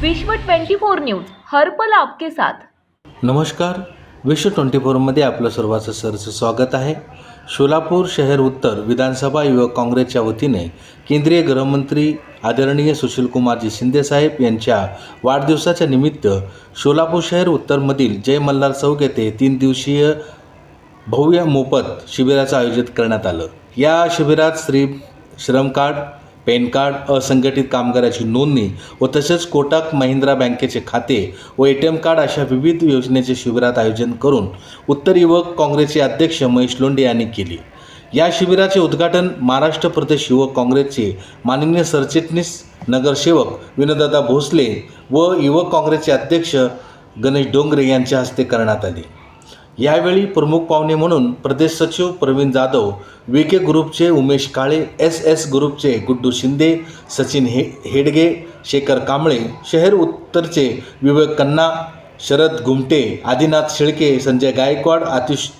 विश्व 24 न्यूज हर्पल आपके साथ. नमस्कार. विश्व ट्वेंटी फोरमध्ये आपलं सर्वांचं सरचं स्वागत आहे. सोलापूर शहर उत्तर विधानसभा युवक काँग्रेसच्या वतीने केंद्रीय गृहमंत्री आदरणीय सुशीलकुमारजी शिंदेसाहेब यांच्या वाढदिवसाच्या निमित्त सोलापूर शहर उत्तरमधील जय मल्हार चौक येथे तीन दिवसीय भव्य मोफत शिबिराचं आयोजित करण्यात आलं. या शिबिरात श्री श्रम कार्ड पॅन कार्ड असंघटित कामगाराची नोंदणी व तसेच कोटक महिंद्रा बँकेचे खाते व ए टी एम कार्ड अशा विविध योजनेचे शिबिरात आयोजन करून उत्तर युवक काँग्रेसचे अध्यक्ष महेश लोंढे यांनी केली. या शिबिराचे उद्घाटन महाराष्ट्र प्रदेश युवक काँग्रेसचे माननीय सरचिटणीस नगरसेवक विनोदादा भोसले व युवक काँग्रेसचे अध्यक्ष गणेश डोंगरे यांच्या हस्ते करण्यात आले. यावेळी प्रमुख पाहुणे म्हणून प्रदेश सचिव प्रवीण जाधव वी के ग्रुपचे उमेश काळे एस एस ग्रुपचे गुड्डू शिंदे सचिन हे हेडगे शेखर कांबळे शहर उत्तरचे विवेक कन्ना शरद घुमटे आदिनाथ शेळके संजय गायकवाड आतिश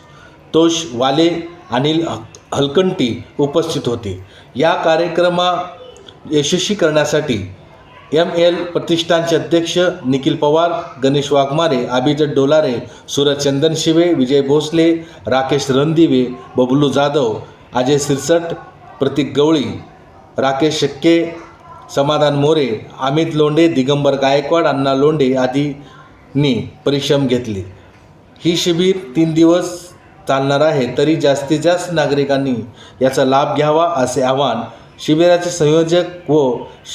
तोष वाले अनिल हलकंटी उपस्थित होते. या कार्यक्रमा यशस्वी करण्यासाठी एम एल प्रतिष्ठानचे अध्यक्ष निखिल पवार गणेश वाघमारे अभिजित डोलारे सूरज चंदन शिवे विजय भोसले राकेश रणदिवे बबलू जाधव अजय सिरसट प्रतीक गवळी राकेश शक्के समाधान मोरे अमित लोंढे दिगंबर गायकवाड अण्णा लोंढे आदींनी परिश्रम घेतले. ही शिबिर तीन दिवस चालणार आहे तरी जास्तीत जास्त नागरिकांनी याचा लाभ घ्यावा असे आवाहन शिबिराचे संयोजक व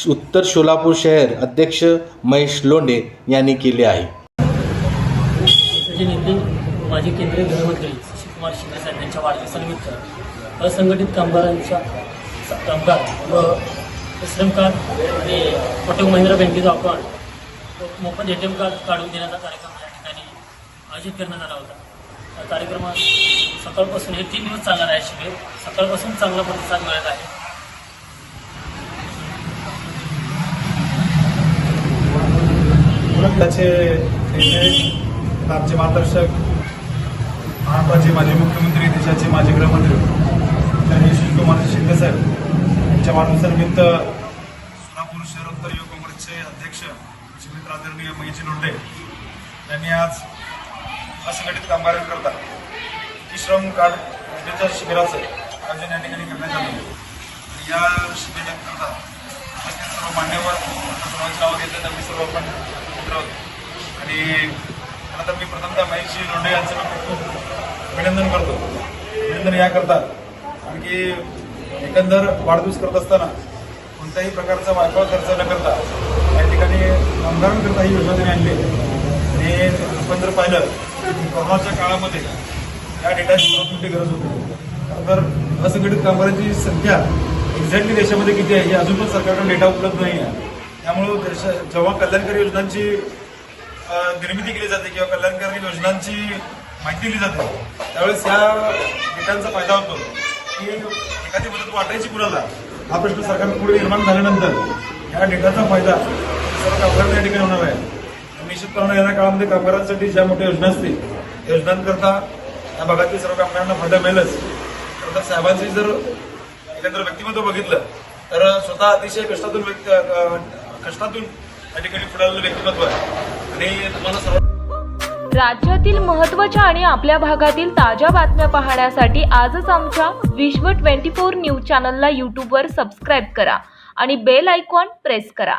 उत्तर सोलापूर शहर अध्यक्ष महेश लोंढे यांनी केले आहे. त्याचे माजी केंद्रीय गृहमंत्री शिवकुमार शिंदे साहेब यांच्या वाढदिवसानिमित्त असंघटित कामगारांच्या कामगार व श्रम कार्ड आणि कोटक महिंद्रा बँकेचा अकाउंट मोफत ए टी एम कार्ड काढून देण्याचा कार्यक्रम या ठिकाणी आयोजित करण्यात आला होता. कार्यक्रमात सकाळपासून हे तीन दिवस चालणार आहे शिबिर. सकाळपासून चांगला प्रतिसाद मिळत आहे. त्याचे नेते मार्गदर्शक महाराष्ट्राचे माजी मुख्यमंत्री देशाचे माजी गृहमंत्री त्यांनी शिवकुमार शिंदे साहेब यांच्या वाढदिवसानिमित्त सोलापूर शहर उत्तर युवक काँग्रेसचे अध्यक्ष श्रीमित्र आदरणीय महेश लोंढे यांनी आज असंघटित कामगारांकरता ई श्रम कार्ड योजनेच्या शिबिराचं आयोजन या ठिकाणी करण्यात आलं. आणि या शिबिराकरता सर्व मान्यवर आता सर्वांची नावं घेतलं तर मी सर्व आपण मित्र आणि आता तर मी प्रथमतः महेश लोंढे यांचं मी खूप अभिनंदन करतो. अभिनंदन या करता आणखी एकंदर वाढदिवस करत असताना कोणत्याही प्रकारचा वायफळ खर्च न करता या ठिकाणी कामगारांकरता ही योजना त्यांनी आणली. आणि आपण जर पाहिलं कोरोनाच्या काळामध्ये या डेटाची खूप मोठी गरज होती. तर असंघटित कामगारांची संख्या एक्झॅक्टली देशामध्ये किती आहे हे अजून पण सरकारकडून डेटा उपलब्ध नाही आहे. त्यामुळं जेव्हा कल्याणकारी योजनांची निर्मिती केली जाते किंवा कल्याणकारी योजनांची माहिती दिली जाते त्यावेळेस या डेटांचा फायदा होतो. की एखादी मदत वाटायची कुणाला हा प्रश्न सरकार पुढे निर्माण झाल्यानंतर या डेटाचा फायदा सर्व कामगारांना या ठिकाणी होणार आहे. निश्चितपणे येणाऱ्या काळामध्ये कामगारांसाठी ज्या मोठ्या योजना असतील त्या योजनांकरता या भागातील सर्व कामगारांना फायदा मिळेलच. तर साहेबांचे जर एकंदर व्यक्तिमत्व बघितलं तर स्वतः अतिशय कष्टातून व्यक्ती कष्टातून ठिकाणी पुढे व्यक्तिमत्व आहे. आणि तुम्हाला सर्व राज्यातील महत्त्वाच्या आणि आपल्या भागातील ताज्या बातम्या पाहण्यासाठी आजच आमच्या विश्व 24 न्यूज चॅनलला यूट्यूबवर सबस्क्राईब करा आणि बेल आयकॉन प्रेस करा.